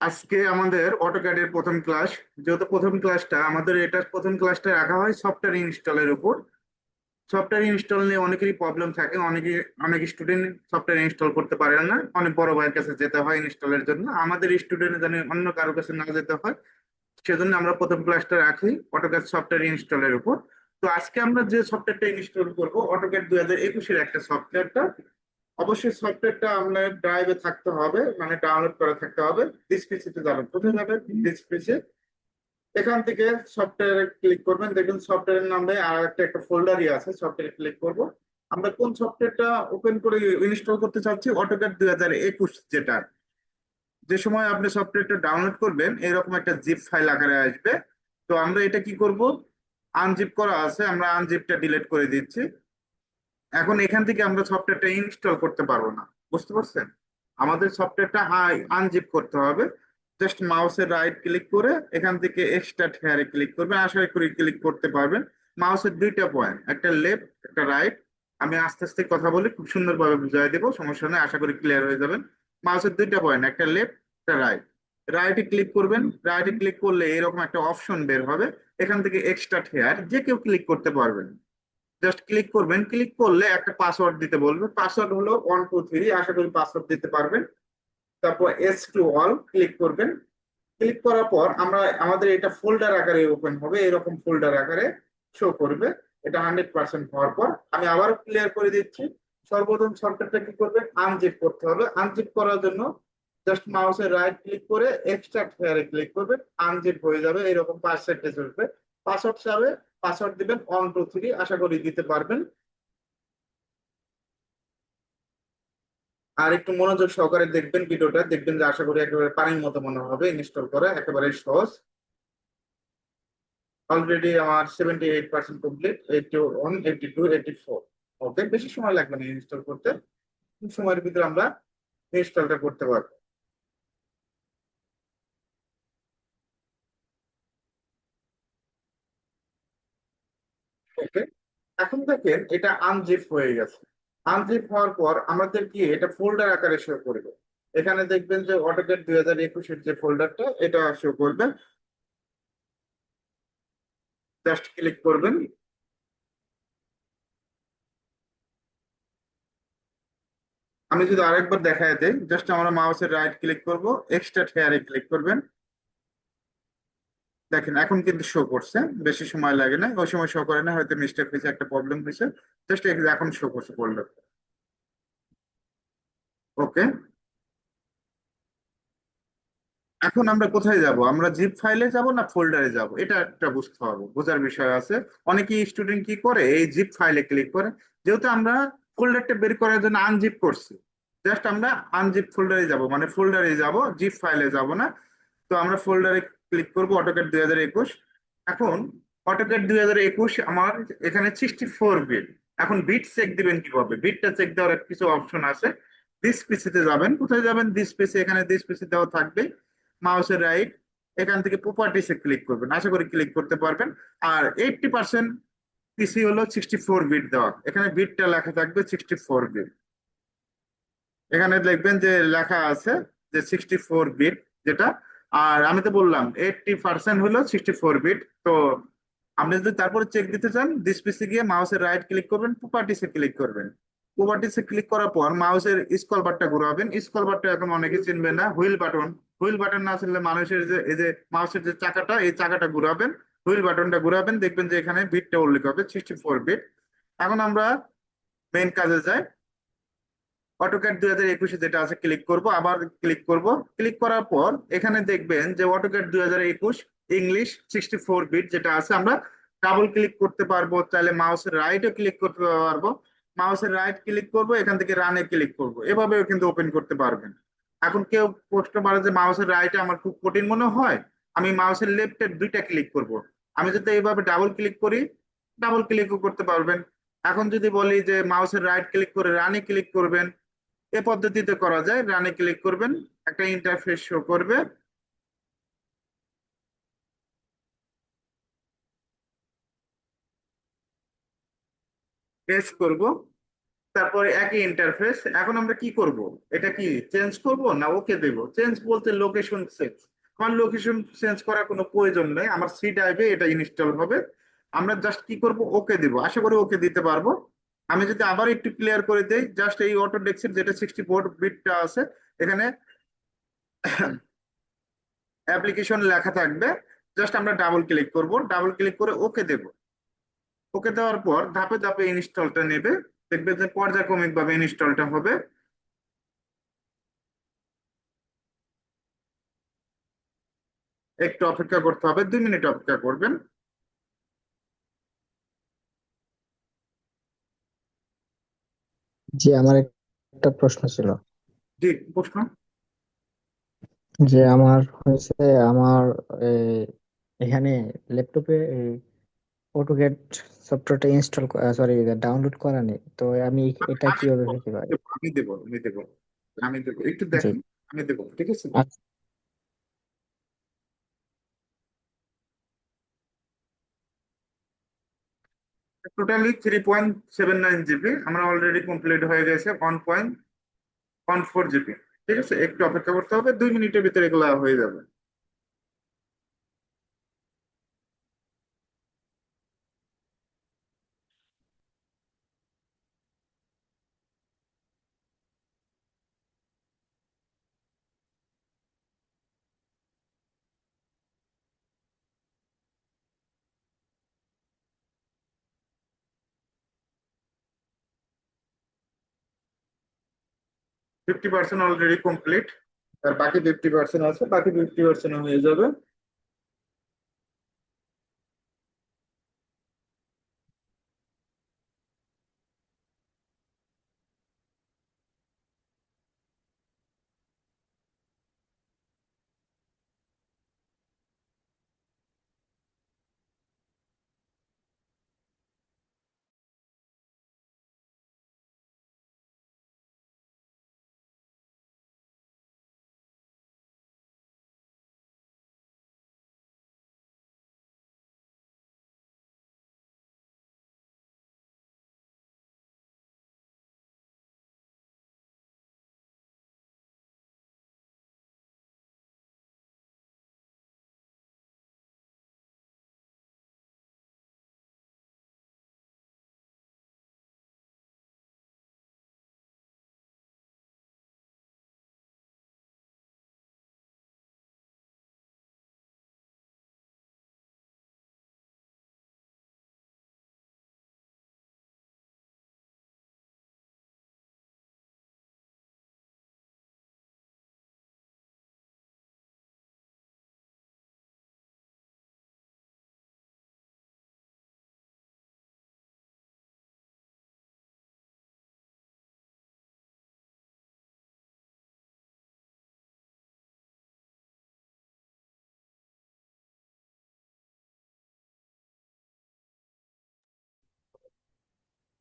আজকে আমাদের অটোক্যাডের প্রথম ক্লাস যেহেতু প্রথম ক্লাসটা আমাদের এটা প্রথম ক্লাসটা রাখা হয় সফটওয়্যার ইনস্টলের উপর। সফটওয়্যার ইনস্টল নিয়ে অনেকেরই প্রবলেম থাকে, অনেকে, অনেক স্টুডেন্ট সফটওয়্যার ইনস্টল করতে পারে না, অনেক বড় ভাইয়ের কাছে যেতে হয় ইনস্টলের জন্য। আমাদের স্টুডেন্ট যেন অন্য কারোর কাছে না যেতে হয়, সেজন্য আমরা প্রথম ক্লাসটা রাখি অটোক্যাড সফটওয়্যার ইনস্টলের উপর। তো আজকে আমরা যে সফটওয়্যারটা ইনস্টল করব অটোক্যাড দুই হাজার একুশের একটা সফটওয়্যারটা অবশ্যই সফটওয়্যারটা আপনার ড্রাইভে থাকতে হবে মানে ডাউনলোড করে থাকতে হবে ডিস পিসিতে যাবেন। কোথায় যাবেন? ডিসপিসি এখান থেকে সফটওয়্যারে ক্লিক করবেন। দেখবেন সফটওয়্যারের নামে আর একটা একটা ফোল্ডারই আছে সফটওয়্যারে ক্লিক করব। আমরা কোন সফটওয়্যারটা ওপেন করে ইনস্টল করতে চাচ্ছি? অটোক্যাড দুই হাজার একুশ যেটা। যে সময় আপনি সফটওয়্যারটা ডাউনলোড করবেন, এরকম একটা জিপ ফাইল আকারে আসবে। তো আমরা এটা কি করব? আনজিপ করা আছে, আমরা আনজিপটা ডিলিট করে দিচ্ছি। এখন এখান থেকে আমরা সফটওয়্যারটা ইনস্টল করতে পারব না। বুঝতে পারছেন? আমাদের সফটওয়্যারটা আনজিপ করতে হবে। জাস্ট মাউসের রাইট ক্লিক করে এখান থেকে এক্সট্রা হেয়ারে ক্লিক করবেন আশা করি ক্লিক করতে পারবেন। মাউসের দুইটা পয়েন্ট একটা লেফট একটা রাইট আমি আস্তে আস্তে কথা বলি খুব সুন্দরভাবে বুঝাই দেবো, সমস্যা নেই, আশা করি ক্লিয়ার হয়ে যাবেন। মাউসের দুইটা পয়েন্ট একটা লেফট একটা রাইট রাইটে ক্লিক করবেন। রাইটে ক্লিক করলে এরকম একটা অপশন বের হবে। এখান থেকে এক্সট্রা হেয়ার যে কেউ ক্লিক করতে পারবেন। জাস্ট ক্লিক করবেন। ক্লিক করলে একটা পাসওয়ার্ড দিতে বলবে। পাসওয়ার্ড হলো ওয়ান টু থ্রি আশা করি পাসওয়ার্ড দিতে পারবেন। তারপর এস টু অল ক্লিক করবেন। ক্লিক করার পর আমরা, আমাদের এটা ফোল্ডার আকারে ওপেন হবে। এরকম ফোল্ডার আকারে শো করবে। এটা হান্ড্রেড পার্সেন্ট হওয়ার পর আমি আবার ক্লিয়ার করে দিচ্ছি। সর্বপ্রথম সফটওয়্যারটা কি করবেন? আনজিপ করতে হবে। আনজিপ করার জন্য জাস্ট মাউসের রাইট ক্লিক করে এক্সট্রাক্ট হেয়ারে ক্লিক করবেন। আনজিপ হয়ে যাবে। এরকম পাসওয়ার্ডে চলবে। পাসওয়ার্ড হিসাবে পাসওয়ার্ড দিবেন ওয়ান টু থ্রি আশা করি দিতে পারবেন। আর একটু মনোযোগ সহকারে দেখবেন ভিডিওটা, দেখবেন যে আশা করি একেবারে পানির মতো মনে হবে ইনস্টল করা একেবারে সহজ। অলরেডি আমার seventy eight percent complete eighty one eighty two eighty four okay বেশি সময় লাগবে না ইনস্টল করতে। সময়ের ভিতরে আমরা ইনস্টলটা করতে পারব ওকে এখন দেখেন এটা আনজিপ হয়ে গেছে। আনজিপ হওয়ার পর আমাদের কি এটা ফোল্ডার আকারে শো করবে? এখানে দেখবেন যে অটোক্যাড দুই হাজার একুশের যে ফোল্ডারটা এটা শো করবে। জাস্ট ক্লিক করবেন। আমি যদি আরেকবার দেখায় দেই জাস্ট আমরা মাউসের রাইট ক্লিক করব এক্সট্রা হেয়ারে ক্লিক করবেন। দেখেন, এখন কিন্তু শো করছে, বেশি সময় লাগে না, ওই সময় শো করে না, হয়তো মিস্টেক হয়েছে একটা প্রবলেম হয়েছে জাস্ট এখন শো করছে করল ওকে এখন আমরা কোথায় যাব? আমরা জিপ ফাইলে যাব না ফোল্ডারে যাব? এটা একটা বুঝতে হবে, বোঝার বিষয় আছে। অনেকেই স্টুডেন্ট কি করে? এই জিপ ফাইলে ক্লিক করে। যেহেতু আমরা ফোল্ডারটা বের করার জন্য আনজিপ করছি জাস্ট আমরা আনজিপ ফোল্ডারে যাব। মানে ফোল্ডারে যাব জিপ ফাইলে যাব না। তো আমরা ফোল্ডারে ক্লিক করব অটোক্যাড দুই হাজার একুশ। এখন অটোক্যাড দুই হাজার একুশ আমার এখানে সিক্সটি ফোর বিট এখন বিট চেক দিবেন কীভাবে? বিটটা চেক দেওয়ার কিছু অপশন আছে। দিস পিসিতে যাবেন। কোথায় যাবেন? দিস পিসি এখানে দিস পিসি দেওয়া থাকবে। মাউসের রাইট এখান থেকে প্রপার্টিসে ক্লিক করবেন। আশা করি ক্লিক করতে পারবেন। আর এইটটি পার্সেন্ট পিসি হলো সিক্সটি ফোর বিট দেওয়া। এখানে বিটটা লেখা থাকবে সিক্সটি ফোর বিট এখানে দেখবেন যে লেখা আছে যে সিক্সটি ফোর বিট যেটা আর আমি তো বললাম এইটটি পার্সেন্ট হলো সিক্সটি ফোর বিট তো আপনি যদি তারপরে চেক দিতে চান দিস পিসে গিয়ে মাউসের রাইট ক্লিক করবেন প্রপার্টিসে ক্লিক করবেন। প্রপার্টিসে ক্লিক করার পর মাউসের স্কল বারটা ঘুরাবেন। স্কল বারটা এখন অনেকে চিনবে না হুইল বাটন হুইল বাটন না চিনলে মানুষের যে, এই যে মাউসের যে চাকাটা, এই চাকাটা ঘুরাবেন। হুইল বাটনটা ঘুরাবেন, দেখবেন যে এখানে বিটটা উল্লেখ হবে সিক্সটি ফোর বিট এখন আমরা মেইন কাজে যাই। অটোক্যাড দুই হাজার একুশে যেটা আছে ক্লিক করব, আবার ক্লিক করব। ক্লিক করার পর এখানে দেখবেন যে অটোক্যাড দুই হাজার একুশ ইংলিশ সিক্সটি ফোর বিট যেটা আছে, আমরা ডাবল ক্লিক করতে পারব। তাহলে মাউসের রাইটও ক্লিক করতে পারব। মাউসের রাইট ক্লিক করব, এখান থেকে রানে ক্লিক করব। এভাবেও কিন্তু ওপেন করতে পারবেন। এখন কেউ প্রশ্ন পারে যে মাউসের রাইটে আমার খুব কঠিন মনে হয়? আমি মাউসের লেফটের দুইটা ক্লিক করব। আমি যদি এইভাবে ডাবল ক্লিক করি ডাবল ক্লিকও করতে পারবেন। এখন যদি বলি যে মাউসের রাইট ক্লিক করে রানে ক্লিক করবেন এ পদ্ধতিতে করা যায়। রানে ক্লিক করবেন, একটা ইন্টারফেস শো করবে। প্রেস করব, তারপরে একই ইন্টারফেস এখন আমরা কি করব? এটা কি চেঞ্জ করব না ওকে দেব? চেঞ্জ বলতে লোকেশন চেঞ্জ আমার লোকেশন চেঞ্জ করার কোনো প্রয়োজন নেই। আমার সি ড্রাইভে এটা ইনস্টল হবে। আমরা জাস্ট কি করব? ওকে দেব। আশা করি ওকে দিতে পারব। আমি যদি আবার একটু ক্লিয়ার করে দেই জাস্ট এই অটো ডেস্কের যেটা সিক্সটি ফোর বিটটা আছে, এখানে অ্যাপ্লিকেশন লেখা থাকবে জাস্ট আমরা ডাবল ক্লিক করব ডাবল ক্লিক করে ওকে দেব। ওকে দেওয়ার পর ধাপে ধাপে ইনস্টলটা নেবে, দেখবে যে পর্যায়ক্রমিক ভাবে ইনস্টলটা হবে। একটু অপেক্ষা করতে হবে, দুই মিনিট অপেক্ষা করবেন। জি আমার একটা প্রশ্ন ছিল। জি প্রশ্ন। যে আমার হয়েছে আমার এই, এখানে ল্যাপটপে অটোক্যাড সফটওয়্যারটা ইনস্টল সরি ডাউনলোড করা নেই। তো আমি এটা কীভাবে পেতে পারি আমি দেবো আমি দেবো আমি দেবো। একটু দেখেন আমি দেবো ঠিক আছে? Totally three point seven nine GB আমরা অলরেডি কমপ্লিট হয়ে গেছে one point one four GB ঠিক আছে? একটু অপেক্ষা করতে হবে, দুই মিনিটের ভিতরে এগুলো হয়ে যাবে। ফিফটি পার্সেন্ট অলরেডি কমপ্লিট আর বাকি ফিফটি পার্সেন্ট আছে বাকি ফিফটি পার্সেন্ট হয়ে যাবে।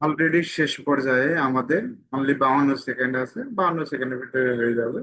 অলরেডি শেষ পর্যায়ে আমাদের অনলি বাউন্ন সেকেন্ড আছে বাউন্ন সেকেন্ডের ভিতরে হয়ে যাবে।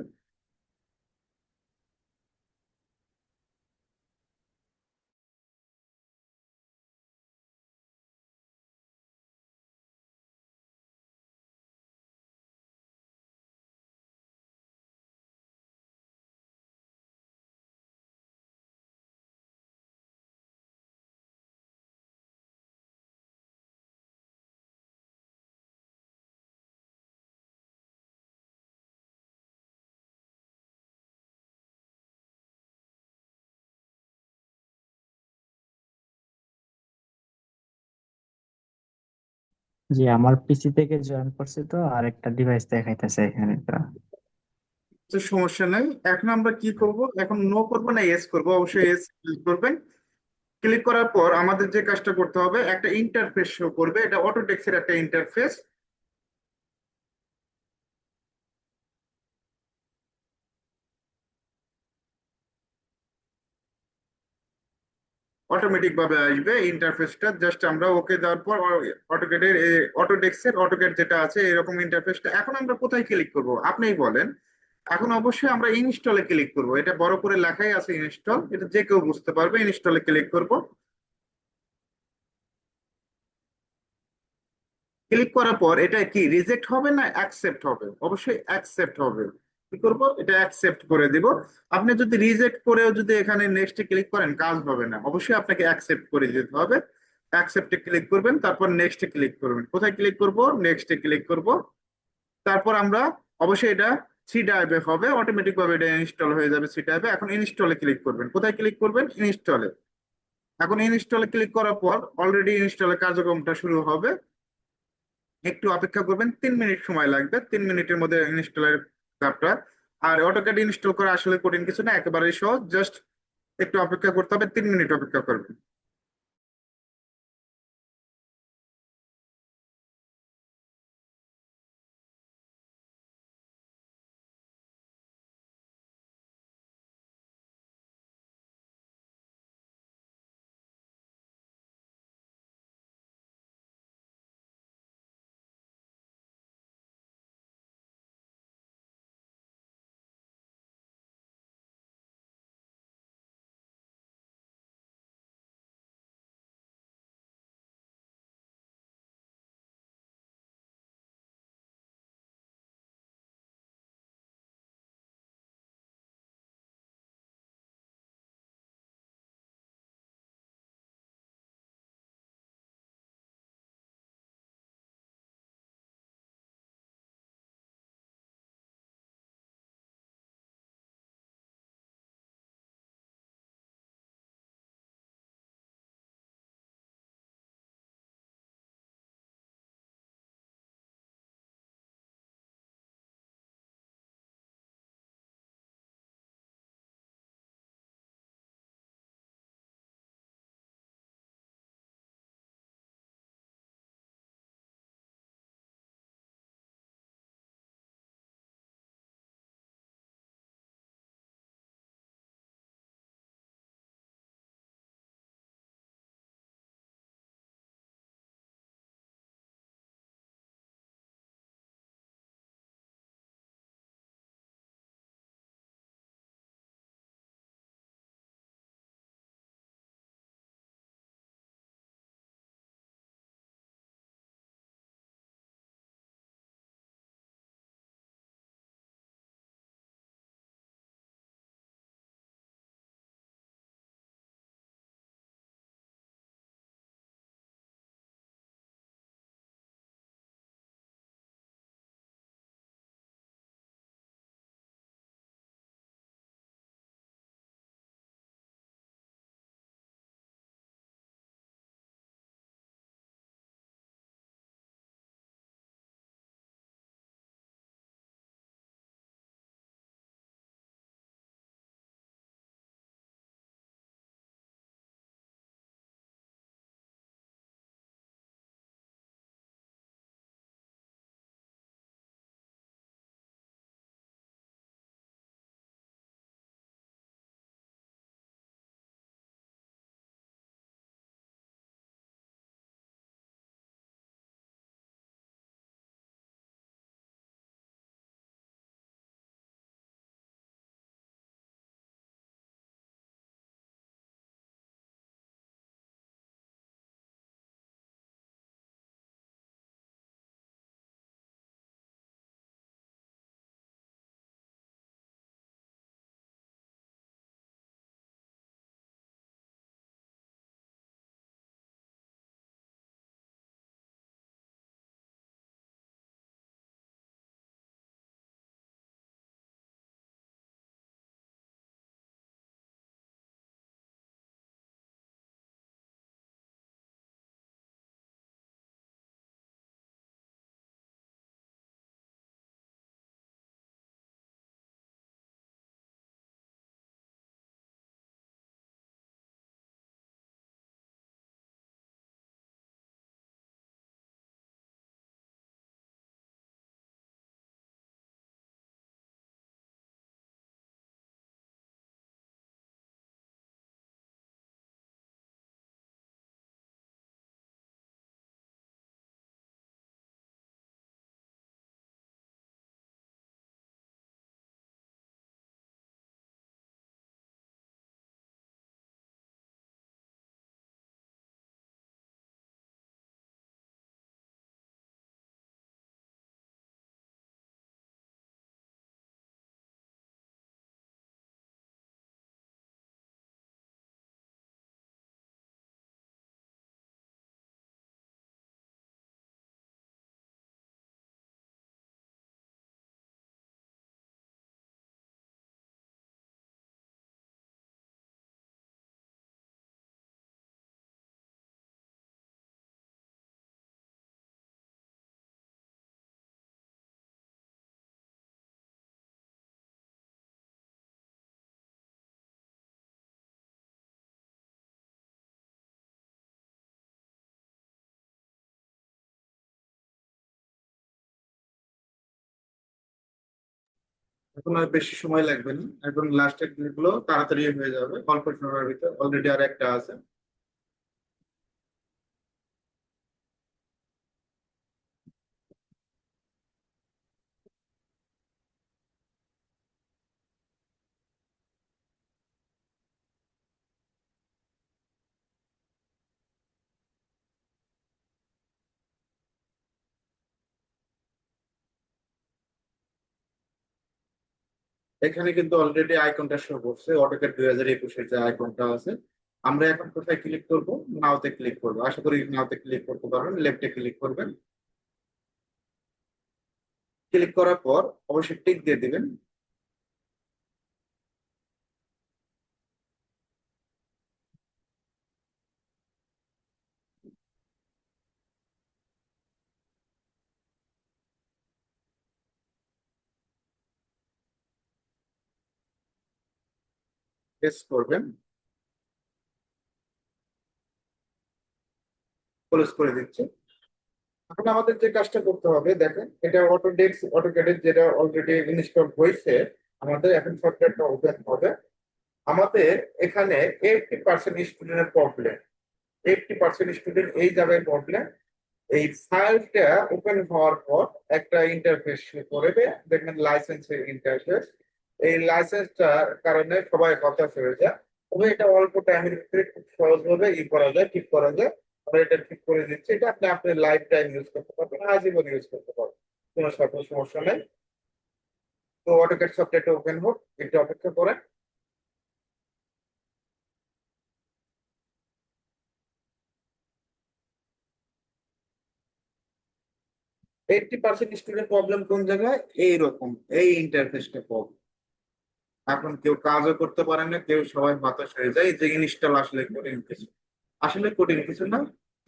জি, আমার পিসি থেকে জয়েন করছে তো, আর একটা ডিভাইস দেখাইতেছে এখানে তো। তো সমস্যা নাই। এখন আমরা কি করব? এখন নো করব না এস করব। অবশ্যই এস ক্লিক করবেন। ক্লিক করার পর আমাদের যে কাজটা করতে হবে, একটা ইন্টারফেস শো করবে। এটা অটোটেক্সের একটা ইন্টারফেস অটোমেটিক ভাবে আসবে ইন্টারফেসটা জাস্ট আমরা ওকে দেওয়ার পর অটোকেটের অটোডেস্কের অটোকেট যেটা আছে, এরকম ইন্টারফেসটা এখন আমরা কোথায় ক্লিক করব? আপনিই বলেন। এখন অবশ্যই আমরা ইনস্টলে ক্লিক করব। এটা বড় করে লেখাই আছে ইনস্টল এটা যে কেউ বুঝতে পারবে ইনস্টলে ক্লিক করব। ক্লিক করার পর এটা কি রিজেক্ট হবে না অ্যাকসেপ্ট হবে? অবশ্যই অ্যাকসেপ্ট হবে। কি করব? এটা অ্যাকসেপ্ট করে দিব। আপনি যদি রিজেক্ট করেও যদি এখানে নেক্সটে ক্লিক করেন, কাজ হবে না। অবশ্যই আপনাকে অ্যাকসেপ্ট করে দিতে হবে। অ্যাকসেপ্টে ক্লিক করবেন, তারপর নেক্সটে ক্লিক করবেন। কোথায় ক্লিক করব? নেক্সটে ক্লিক করব। তারপর আমরা অবশ্যই এটা সি ড্রাইভে হবে। অটোমেটিক ভাবে এটা ইনস্টল হয়ে যাবে সি ড্রাইভে এখন ইনস্টলে ক্লিক করবেন। কোথায় ক্লিক করবেন? ইনস্টলে এখন ইনস্টলে ক্লিক করার পর অলরেডি ইনস্টলের কার্যক্রমটা শুরু হবে। একটু অপেক্ষা করবেন। তিন মিনিট সময় লাগবে। তিন মিনিটের মধ্যে ইনস্টলের কাপটা আর অটোক্যাড ইনস্টল করা আসলে কঠিন কিছু না, একেবারেই সহজ। জাস্ট একটু অপেক্ষা করতে হবে, তিন মিনিট অপেক্ষা করবেন। এখন আর বেশি সময় লাগবে না। এখন লাস্টের দিনগুলো তাড়াতাড়ি হয়ে যাবে। অল্প সময়ের ভিতরে অলরেডি আর একটা আছে। এখানে কিন্তু অলরেডি আইকনটা শো করছে। অটোক্যাড দুই হাজার একুশের যে আইকনটা আছে, আমরা এখন কোথায় ক্লিক করব? নাওতে ক্লিক করব। আশা করি নাওতে ক্লিক করতে পারবেন। লেফটে ক্লিক করবেন। ক্লিক করার পর অবশ্যই টিক দিয়ে দিবেন। প্রেস করবেন। ক্লোজ করে দিচ্ছি। এখন আমাদের যে কাজটা করতে হবে, দেখেন, এটা অটোডেস্ক অটোক্যাডের যেটা অলরেডি ইনস্টল হয়েছে, আমাদের এখন সফটওয়্যারটা ওপেন হবে। আমাদের এখানে এইটটি পার্সেন্ট স্টুডেন্টের প্রবলেম এইটটি পার্সেন্ট স্টুডেন্ট এই জায়গায় প্রবলেম এই ফাইলটা ওপেন হওয়ার পর একটা ইন্টারফেস করবে দেখবেন লাইসেন্সের ইন্টারফেস এই লাইসেন্সটার কারণে সবাই কথা হয়ে যায়। তবে এটা অল্প টাইমের ভিতরে খুব সহজভাবে ই করা যায়, ঠিক করা যায়। আমরা এটা ঠিক করে দিচ্ছি। এটা আপনি আপনার লাইফ টাইম ইউজ করতে পারবেন, আজীবন ইউজ করতে পারবেন। কোনো সকল সমস্যা নেই। তো অটোক্যাড সফটওয়্যারটা ওপেন হোক, একটু অপেক্ষা করেন। এইটটি পার্সেন্ট স্টুডেন্ট প্রবলেম কোন জায়গায়? এইরকম, এই ইন্টারফেসটা প্রবলেম এখন কেউ কাজও করতে পারে না, কেউ সবাই হতাশ হয়ে যায় যে ইনস্টল আসলে কঠিন কিছু। আসলে কঠিন কিছু না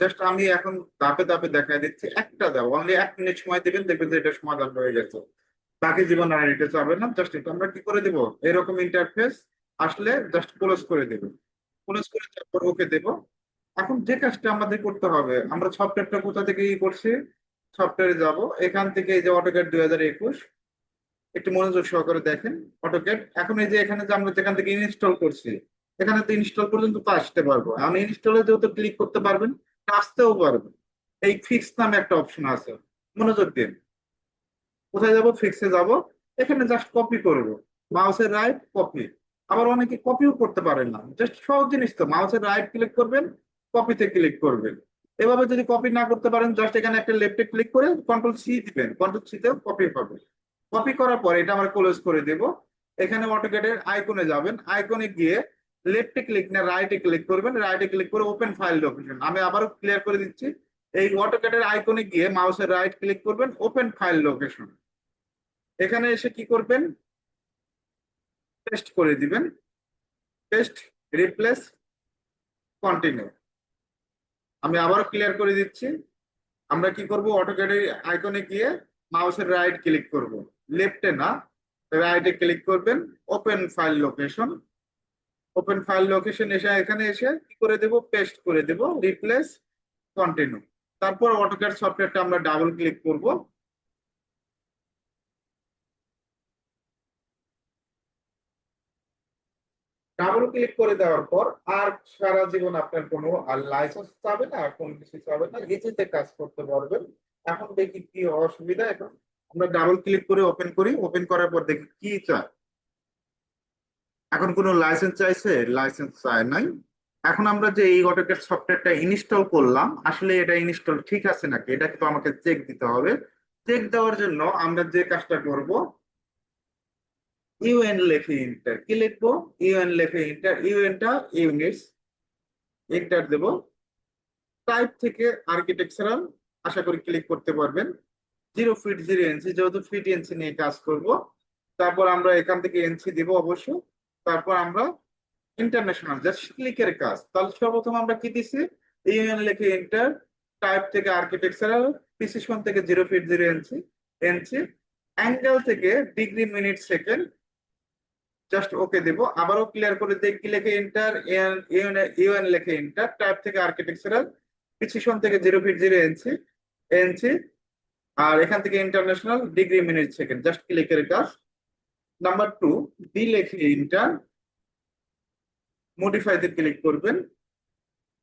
জাস্ট আমি এখন ধাপে ধাপে দেখা দিচ্ছি, একটা দাও অনলি এক মিনিট সময় দেবেন, দেখবেন যে এটা সমাধান হয়ে গেছে। বাকি জীবন আর এটা যাবে না জাস্ট এটা আমরা কি করে দেবো? এরকম ইন্টারফেস আসলে জাস্ট ক্লোজ করে দেবো। ক্লোজ করে তারপর ওকে দেবো। এখন যে কাজটা আমাদের করতে হবে, আমরা সফটওয়্যারটা কোথা থেকে ই করছি? সফটওয়্যারে যাব, এখান থেকে এই যে অটোক্যাড দুই হাজার একুশ একটু মনোযোগ সহকারে দেখেন অটোক্যাড এখন এই যে এখানে যে আমরা যেখান থেকে ইনস্টল করছি, এখানে তো ইনস্টল পর্যন্ত তো আসতে পারব। আমি ইনস্টলে যেহেতু ক্লিক করতে পারবেন আসতেও পারবেন এই ফিক্স নামে একটা অপশন আছে। মনোযোগ দিন। কোথায় যাব? ফিক্সে যাব। এখানে জাস্ট কপি করব। মাউসের রাইট কপি আবার অনেকে কপিও করতে পারেন না। জাস্ট সহজ জিনিস তো। মাউসের রাইট ক্লিক করবেন কপিতে ক্লিক করবেন। এভাবে যদি কপি না করতে পারেন জাস্ট এখানে একটা লেফটে ক্লিক করে কন্ট্রোল সি দিবেন। কন্ট্রোল সিতেও কপি পাবেন। কপি করার পরে এটা আমরা ক্লোজ করে দেব। এখানে অটোক্যাডের আইকনে যাবেন। আইকনে গিয়ে লেফটে ক্লিক না রাইটে ক্লিক করবেন। রাইটে ক্লিক করে ওপেন ফাইল লোকেশন আমি আবারও ক্লিয়ার করে দিচ্ছি। এই অটোক্যাডের আইকনে গিয়ে মাউসের রাইট ক্লিক করবেন ওপেন ফাইল লোকেশন এখানে এসে কি করবেন? পেস্ট করে দিবেন। পেস্ট রিপ্লেস কন্টিনিউ আমি আবারও ক্লিয়ার করে দিচ্ছি। আমরা কি করব? অটোক্যাডের আইকনে গিয়ে মাউসের রাইট ক্লিক করব। লেফটে না রাইটে ক্লিক করবেন open file location open file location এসে এখানে এসে কি করে দেব? পেস্ট করে দেব রিপ্লেস কন্টিনিউ তারপর অটোক্যাড সফটওয়্যারটা আমরা ডাবল ক্লিক করব। ডাবল ক্লিক করে দেওয়ার পর আর সারা জীবন আপনার কোনো আর লাইসেন্স চাবে না, আর কোনো কিছু চাবে না ইজিতে কাজ করতে পারবেন। এখন দেখি কি অসুবিধা, এখন আমরা ডাবল ক্লিক করে ওপেন করি ওপেন করার পর দেখি কি চায়। এখন কোনো লাইসেন্স চাইছে? লাইসেন্স চায় নাই। এখন আমরা যে এই অটোক্যাড সফটওয়্যারটা ইনস্টল করলাম, আসলে এটা ইনস্টল ঠিক আছে নাকি? এটা কিন্তু আমাকে চেক দিতে হবে। চেক দেওয়ার জন্য আমরা যে কাজটা করব ইউএন লেখে ইন্টার কি লিখব? ইউএন লেখে ইন্টার ইউএনটা ইউনিটস এন্টার দেব। টাইপ থেকে আর্কিটেকচারাল আশা করি ক্লিক করতে পারবেন। জিরো ফিট জিরো এনসি যেহেতু ফিট এনসি নিয়ে কাজ করব, তারপর আমরা এখান থেকে এনসি দিব অবশ্য, তারপর আমরা ইন্টারন্যাশনাল জাস্ট ক্লিকের কাজ। তাহলে সর্বপ্রথম আমরা কি দিছি? ইউএন লেখে এন্টার টাইপ থেকে আর্কিটেকচারাল প্রিসিশন থেকে zero feet zero inch inch angle থেকে degree minute second just okay দেব। আবারও ক্লিয়ার করে দেখ কি লেখে এন্টার ইউএন লেখে এন্টার টাইপ থেকে আর্কিটেকচারাল প্রিসিশন থেকে zero feet zero inch inch আর এখান থেকে international degree minute second just ক্লিকের কাজ। নাম্বার টু ডি লেখে ইন্টার মডিফাইতে ক্লিক করবেন।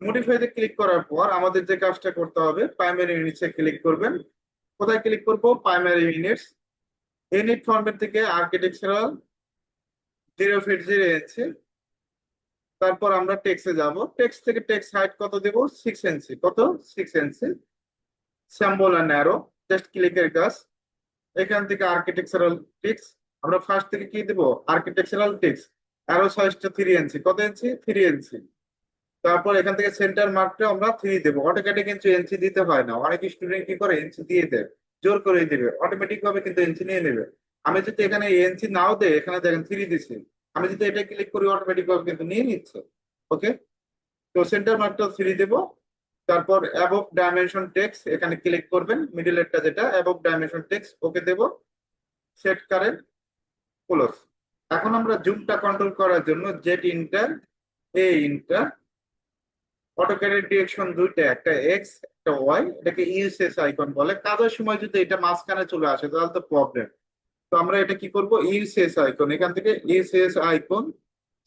মডিফাইতে ক্লিক করার পর আমাদের যে কাজটা করতে হবে প্রাইমারি ইউনিটসে ক্লিক করবেন। কোথায় ক্লিক করব? প্রাইমারি ইউনিটস ইউনিট ফরম্যাট থেকে architectural zero feet zero inch তারপর আমরা টেক্সে যাব। টেক্স থেকে টেক্স হাইট কত দেব? সিক্স ইঞ্চি কত? সিক্স ইঞ্চি স্যাম্বল আর ন্যারো জাস্ট ক্লিকের কাজ এখান থেকে আর্কিটেকচারাল টিক্স আমরা ফার্স্ট থেকে কি দেব? আর্কিটেকচারাল টিক্স অ্যারো সাইজটা থ্রি ইঞ্চি কত ইঞ্চি থ্রি ইঞ্চি তারপর এখান থেকে সেন্টার মার্কটা আমরা থ্রি দেবো। অটোকেটে কিন্তু ইঞ্চি দিতে হয় না। অনেক স্টুডেন্ট কি করে? ইঞ্চি দিয়ে দেয়। জোর করে দিবে। অটোমেটিক ভাবে কিন্তু এনসি নিয়ে নেবে। আমি যদি এখানে এনসি নাও দেয় এখানে দেখেন থ্রি দিছি আমি যদি এটা ক্লিক করি অটোমেটিক ভাবে কিন্তু নিয়ে নিচ্ছে। ওকে তো সেন্টার মার্কটা থ্রি দেবো। তারপর অ্যাবভ ডাইমেনশন টেক্স এখানে ক্লিক করবেন মিডিলেরটা যেটা অ্যাবভ ডাইমেনশন টেক্স ওকে দেব সেট কারেন্ট ক্লোজ এখন আমরা জুমটা কন্ট্রোল করার জন্য জেট ইন্টার এ ইন্টার অটোক্যাডের ডিরেকশন দুইটা, একটা এক্স একটা ওয়াই এটাকে ইউসিএস আইকন বলে। কাজের সময় যদি এটা মাঝখানে চলে আসে, তাহলে তো প্রবলেম তো আমরা এটা কি করব? ইউসিএস আইকন এখান থেকে UCS icon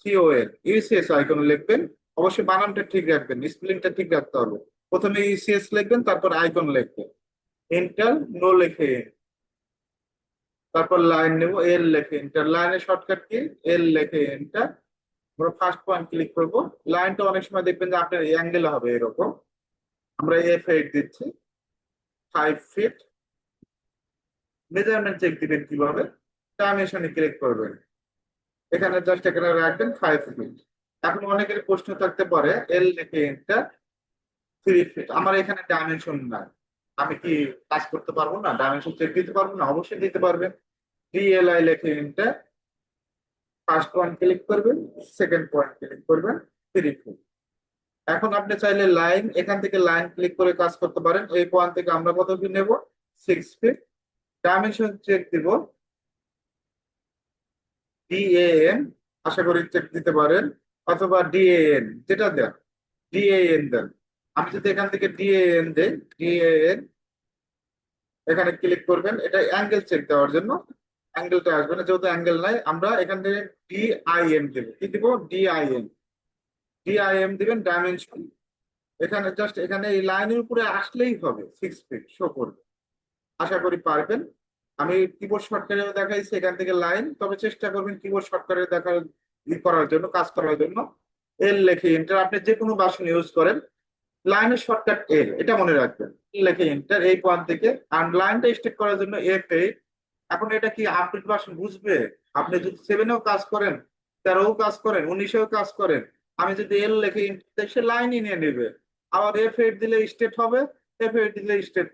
COL UCS icon লিখবেন। অবশ্যই বানানটা ঠিক রাখবেন স্পেলিংটা ঠিক রাখতে হবে। প্রথমে ইউসিএস লিখবেন, তারপর আইকন লিখবেন। এন্টার নো লিখে তারপর লাইন নেব এল লেখে এন্টার লাইনের শর্টকাট কি? এল লেখে এন্টার আমরা ফার্স্ট পয়েন্ট ক্লিক করব। লাইনটা অনেক সময় দেখবেন যে আপনার অ্যাঙ্গেল হবে এরকম। আমরা এফ এইট দিচ্ছি। ফাইভ ফিট মেজারমেন্ট চেক দিবেন কীভাবে? ডাইমেনশনে ক্লিক করবেন। এখানে জাস্ট এখানে রাখবেন ফাইভ ফিট এখন অনেকের প্রশ্ন থাকতে পারে এল লেখে এন্টার থ্রি ফিট আমার এখানে ডাইমেনশন নাই। আমি কি কাজ করতে পারব না? ডাইমেনশন চেক দিতে পারব না? অবশ্যই দিতে পারবেন ডিএলআই লেখে এন্টার ফার্স্ট পয়েন্ট ক্লিক করবেন সেকেন্ড পয়েন্ট ক্লিক করবেন থ্রি ফিট এখন আপনি চাইলে লাইন এখান থেকে লাইন ক্লিক করে কাজ করতে পারেন। এই পয়েন্ট থেকে আমরা কত ফিট নেব? সিক্স ফিট ডাইমেনশন চেক দিব। ডিএএন আশা করি চেক দিতে পারেন। অথবা ডিএএন যেটা দেন। ডিএএন দেন। আমি যদি এখান থেকে ডিএএন দেই ডিএএন এখানে ক্লিক করবেন। এটা অ্যাঙ্গেল চেক দেওয়ার জন্য। অ্যাঙ্গেলটা আসবে না, যেহেতু অ্যাঙ্গেল নাই, আমরা এখান থেকে ডিআইএম দেব। কি দিব? ডিআইএম ডিআইএম দিবেন ডাইমেনশন এখানে জাস্ট এখানে এই লাইনের উপরে আসলেই হবে সিক্স ফিট শো করবে। আশা করি পারবেন। আমি কিবোর্ড শর্টকাটে দেখাইছি এখান থেকে লাইন তবে চেষ্টা করবেন কিবোর্ড শর্টকাটে দেখার ই করার জন্য, কাজ করার জন্য। এল লেখে এন্টার আপনি যে কোনো বাসন ইউজ করেন। লাইনের শর্টকাট এল এটা মনে রাখবেন। লেখে এন্টার এই পয়েন্ট থেকে আর লাইনটা স্টেট করার জন্য এফ এইট এখন এটা কি আপডেট ভার্সন বুঝবে? আপনি যদি সেভেনেও কাজ করেন তেরোও কাজ করেন উনিশেও কাজ করেন, আমি যদি এল লেখে সে লাইনই নিয়ে নেবে। আবার এফ এইট দিলে স্টেট হবে এফ এইট দিলে স্টেট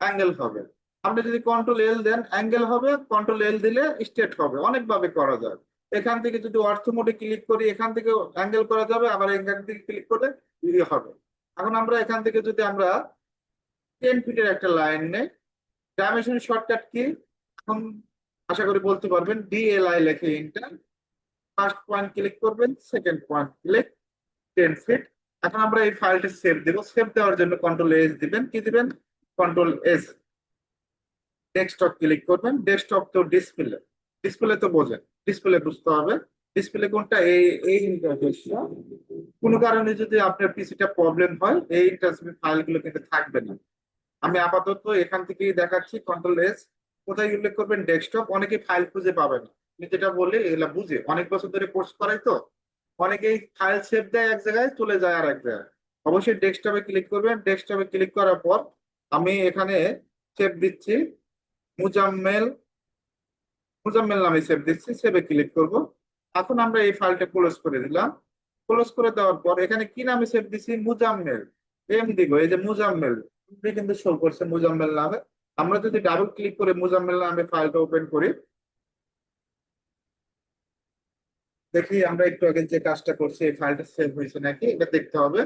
অ্যাঙ্গেল হবে। আপনি যদি কন্ট্রোল এল দেন অ্যাঙ্গেল হবে কন্ট্রোল এল দিলে স্টেট হবে। অনেকভাবে করা যায়। এখান থেকে যদি অর্থ মোডে ক্লিক করি, এখান থেকে অ্যাঙ্গেল করা যাবে, আবার এখান থেকে ক্লিক করলে ইয়ে হবে। এখন আমরা এখান থেকে যদি আমরা টেন ফিটের একটা লাইন নেই ডাইমেনশন শর্টকাট কি? এখন আশা করি বলতে পারবেন ডিএলআই লেখে ইন্টার ফার্স্ট পয়েন্ট ক্লিক করবেন second point click ten feet এখন আমরা এই ফাইলটা সেভ দেব সেভ দেওয়ার জন্য কন্ট্রোল এস দিবেন, কি দিবেন? কন্ট্রোল এস ডেস্কটপ ক্লিক করবেন ডেস্কটপ তো ডিসপ্লে ডিসপ্লে তো বোঝেন ডিসপ্লে বুঝতে হবে। ডিসপ্লে কোনটা? এই এই ইন্টারফেসটা কোনো কারণে যদি আপনার পিসিটা প্রবলেম হয়, এই ইন্টারফেস ফাইলগুলো কিন্তু থাকবে না। আমি আপাতত এখান থেকেই দেখাচ্ছি কন্ট্রোল এস কোথায় উল্লেখ করবেন? ডেস্কটপ অনেকে ফাইল খুঁজে পাবে না। আমি যেটা বলি, এগুলা বুঝে। অনেক বছর ধরে কোর্স করাই তো। অনেকেই ফাইল সেভ দেয় এক জায়গায়, চলে যায় আর এক জায়গায়। অবশ্যই ডেস্কটপে ক্লিক করবেন। ডেস্কটপে ক্লিক করার পর আমি এখানে সেভ দিচ্ছি। মুজাম্মেল মুজাম্মেল নামে সেভ দিচ্ছি। সেভে ক্লিক করব। এখন আমরা এই ফাইলটা ক্লোজ করে দিলাম। ক্লোজ করে দেওয়ার পর এখানে কি নামে সেভ দিছি? মুজাম্মেল। এম দিব এই যে মুজাম্মেল। কিন্তু শো করছে মুজাম্মেল নামে। আমরা যদি ডাবল ক্লিক করে মুজাম্মেল নামে ফাইলটা ওপেন করি, দেখি আমরা একটু আগে যে কাজটা করছি, এই ফাইলটা সেভ হয়েছে নাকি? এটা দেখতে হবে।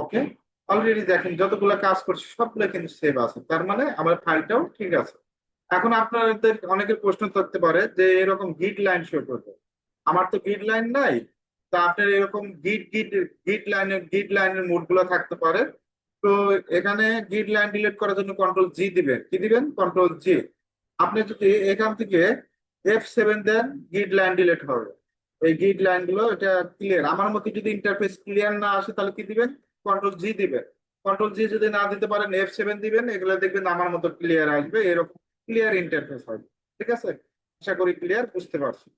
ওকে অলরেডি দেখেন, যতগুলো কাজ করছি, সবগুলো কিন্তু সেভ আছে। তার মানে আমার ফাইলটাও ঠিক আছে। এখন আপনাদের অনেকের প্রশ্ন থাকতে পারে যে, এরকম গিট লাইন শো করবে। আমার তো গিড লাইন নাই। তা আপনার এরকম গিড গিড গিড লাইনের গিড লাইনের মোডগুলো থাকতে পারে। তো এখানে গিড লাইন ডিলিট করার জন্য কন্ট্রোল জি দিবেন। কি দিবেন? কন্ট্রোল জি আপনি যদি এখান থেকে এফ সেভেন দেন গিড লাইন ডিলিট হবে। এই গিড লাইনগুলো এটা ক্লিয়ার আমার মতে যদি ইন্টারফেস ক্লিয়ার না আসে, তাহলে কি দিবেন? কন্ট্রোল জি দিবেন। কন্ট্রোল জি যদি না দিতে পারেন এফ সেভেন দিবেন, এগুলো দেখবেন আমার মতো ক্লিয়ার আসবে, এরকম ক্লিয়ার ইন্টারফেস হবে। ঠিক আছে? আশা করি ক্লিয়ার বুঝতে পারছি।